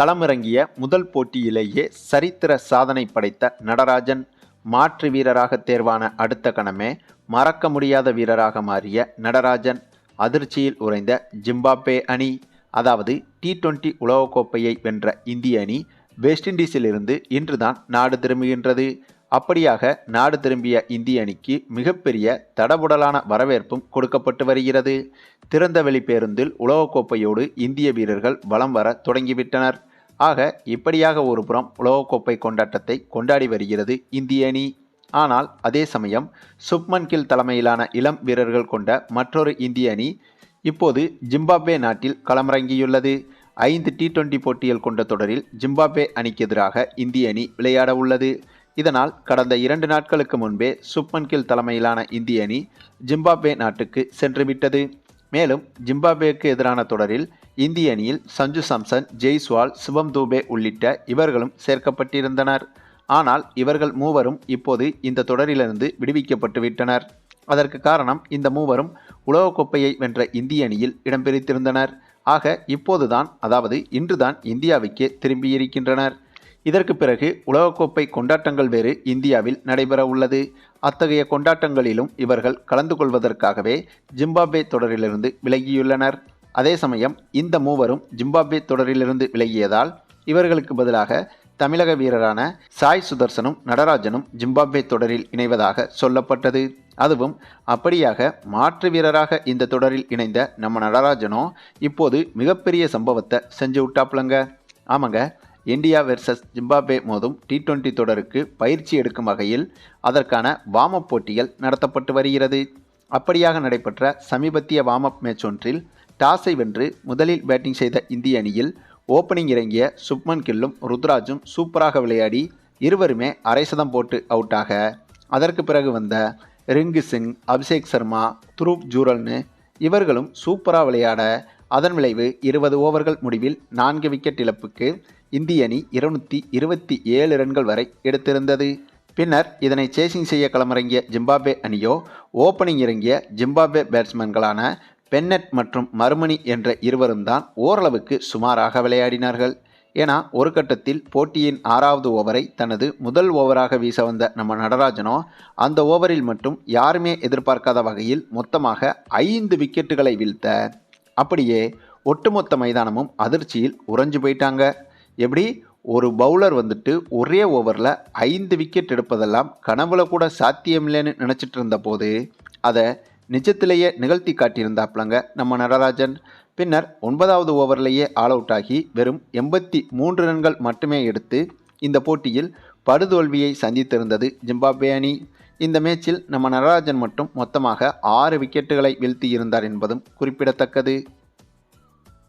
களமிறங்கிய முதல் போட்டியிலேயே சரித்திர சாதனை படைத்த நடராஜன் மாற்று வீரராக தேர்வான அடுத்த கணமே மறக்க முடியாத வீரராக மாறிய நடராஜன் அதிர்ச்சியில் உறைந்த ஜிம்பாப்வே அணி அதாவது டி டுவெண்டி உலகக்கோப்பையை வென்ற இந்திய அணி வெஸ்ட் இண்டீஸிலிருந்து இன்றுதான் நாடு திரும்புகின்றது. அப்படியாக நாடு திரும்பிய இந்திய அணிக்கு மிகப்பெரிய தடபுடலான வரவேற்பும் கொடுக்கப்பட்டு வருகிறது. திறந்தவெளி பேருந்தில் உலகக்கோப்பையோடு இந்திய வீரர்கள் வலம் வர தொடங்கிவிட்டனர். ஆக இப்படியாக ஒரு புறம் உலகக்கோப்பை கொண்டாட்டத்தை கொண்டாடி வருகிறது இந்திய அணி. ஆனால் அதே சமயம் சுப்மன் கில் தலைமையிலான இளம் வீரர்கள் கொண்ட மற்றொரு இந்திய அணி இப்போது ஜிம்பாப்வே நாட்டில் களமிறங்கியுள்ளது. ஐந்து டி டுவெண்டி போட்டிகள் கொண்ட தொடரில் ஜிம்பாப்வே அணிக்கு எதிராக இந்திய அணி விளையாட உள்ளது. இதனால் கடந்த இரண்டு நாட்களுக்கு முன்பே சுப்மன் கில் தலைமையிலான இந்திய அணி ஜிம்பாப்வே நாட்டுக்கு சென்றுவிட்டது. மேலும் ஜிம்பாப்வேக்கு எதிரான தொடரில் இந்திய அணியில் சஞ்சு சாம்சன் ஜெய்ஸ்வால் சிவம் தூபே உள்ளிட்ட இவர்களும் சேர்க்கப்பட்டிருந்தனர். ஆனால் இவர்கள் மூவரும் இப்போது இந்த தொடரிலிருந்து விடுவிக்கப்பட்டு விட்டனர். அதற்கு காரணம் இந்த மூவரும் உலகக்கோப்பையை வென்ற இந்திய அணியில் இடம்பிடித்திருந்தனர் ஆக இப்போதுதான் அதாவது இன்றுதான் இந்தியாவுக்கே திரும்பியிருக்கின்றனர். இதற்கு பிறகு உலகக்கோப்பை கொண்டாட்டங்கள் வேறு இந்தியாவில் நடைபெற உள்ளது அத்தகைய கொண்டாட்டங்களிலும் இவர்கள் கலந்து கொள்வதற்காகவே ஜிம்பாப்வே தொடரிலிருந்து விலகியுள்ளனர். அதே சமயம் இந்த மூவரும் ஜிம்பாப்வே தொடரிலிருந்து விலகியதால் இவர்களுக்கு பதிலாக தமிழக வீரரான சாய் சுதர்சனும் நடராஜனும் ஜிம்பாப்வே தொடரில் இணைவதாக சொல்லப்பட்டது. அதுவும் அப்படியாக மாற்று வீரராக இந்த தொடரில் இணைந்த நம்ம நடராஜனோ இப்போது மிகப்பெரிய சம்பவத்தை செஞ்சு விட்டாப்புலங்க ஆமாங்க இந்தியா வெர்சஸ் ஜிம்பாப்வே மோதும் டி டுவெண்டி தொடருக்கு பயிற்சி எடுக்கும் வகையில் அதற்கான வார்ம் போட்டிகள் நடத்தப்பட்டு வருகிறது. அப்படியாக நடைபெற்ற சமீபத்திய வார்ம் அப் மேட்ச் ஒன்றில் டாஸை வென்று முதலில் பேட்டிங் செய்த இந்திய அணியில் ஓப்பனிங் இறங்கிய சுப்மன் கில்லும் ருத்ராஜும் சூப்பராக விளையாடி இருவருமே அரை சதம் போட்டு அவுட்டாக. அதற்கு பிறகு வந்த ரிங்கு சிங் அபிஷேக் சர்மா துருப் ஜூரல்னு இவர்களும் சூப்பராக விளையாட அதன் விளைவு இருபது ஓவர்கள் முடிவில் நான்கு விக்கெட் இழப்புக்கு இந்திய அணி இருநூற்றி இருபத்தி ஏழு ரன்கள் வரை எடுத்திருந்தது. பின்னர் இதனை சேசிங் செய்ய களமிறங்கிய ஜிம்பாப்வே அணியோ ஓப்பனிங் இறங்கிய ஜிம்பாப்வே பேட்ஸ்மேன்களான பென்னட் மற்றும் மறுமணி என்ற இருவரும் தான் ஓரளவுக்கு சுமாராக விளையாடினார்கள். ஏன்னா ஒரு கட்டத்தில் போட்டியின் ஆறாவது ஓவரை தனது முதல் ஓவராக வீச வந்த நம்ம நடராஜனோ அந்த ஓவரில் மட்டும் யாருமே எதிர்பார்க்காத வகையில் மொத்தமாக ஐந்து விக்கெட்டுகளை வீழ்த்த அப்படியே ஒட்டுமொத்த மைதானமும் அதிர்ச்சியில் உறைஞ்சு போயிட்டாங்க. எப்படி? ஒரு பவுலர் வந்துட்டு ஒரே ஓவரில் ஐந்து விக்கெட் எடுப்பதெல்லாம் கனவுல கூட சாத்தியமில்லைன்னு நினச்சிட்டு இருந்த போது அதை நிஜத்திலேயே நிகழ்த்தி காட்டியிருந்தாப்லங்க நம்ம நடராஜன். பின்னர் ஒன்பதாவது ஓவர்லேயே ஆல் அவுட் ஆகி வெறும் எண்பத்தி மூன்று ரன்கள் மட்டுமே எடுத்து இந்த போட்டியில் படுதோல்வியை சந்தித்திருந்தது ஜிம்பாப்வே அணி. இந்த மேட்சில் நம்ம நடராஜன் மட்டும் மொத்தமாக ஆறு விக்கெட்டுகளை வீழ்த்தி இருந்தார் என்பதும் குறிப்பிடத்தக்கது.